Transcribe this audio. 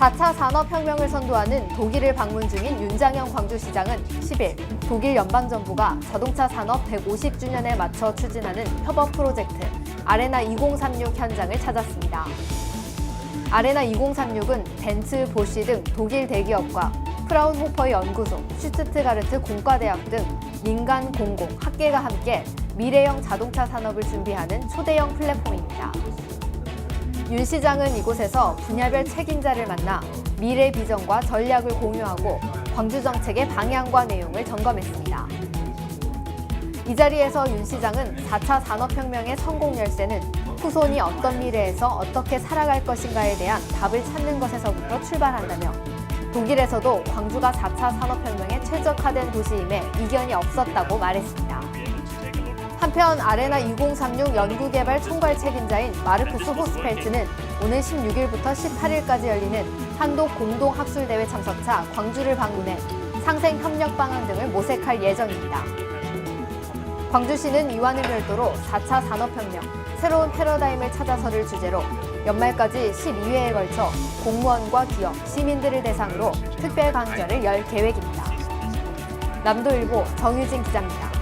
4차 산업혁명을 선도하는 독일을 방문 중인 윤장현 광주시장은 10일 독일 연방정부가 자동차 산업 150주년에 맞춰 추진하는 협업 프로젝트 아레나 2036 현장을 찾았습니다. 아레나 2036은 벤츠, 보쉬 등 독일 대기업과 프라운호퍼 연구소, 슈투트가르트 공과대학 등 민간 공공, 학계가 함께 미래형 자동차 산업을 준비하는 초대형 플랫폼입니다. 윤 시장은 이곳에서 분야별 책임자를 만나 미래 비전과 전략을 공유하고 광주 정책의 방향과 내용을 점검했습니다. 이 자리에서 윤 시장은 4차 산업혁명의 성공 열쇠는 후손이 어떤 미래에서 어떻게 살아갈 것인가에 대한 답을 찾는 것에서부터 출발한다며 독일에서도 광주가 4차 산업혁명에 최적화된 도시임에 이견이 없었다고 말했습니다. 한편 아레나 2036 연구개발 총괄 책임자인 마르쿠스 호스펠트는 오는 16일부터 18일까지 열리는 한독 공동학술대회 참석차 광주를 방문해 상생 협력 방안 등을 모색할 예정입니다. 광주시는 이와는 별도로 4차 산업혁명, 새로운 패러다임을 찾아서를 주제로 연말까지 12회에 걸쳐 공무원과 기업, 시민들을 대상으로 특별 강좌를 열 계획입니다. 남도일보 정유진 기자입니다.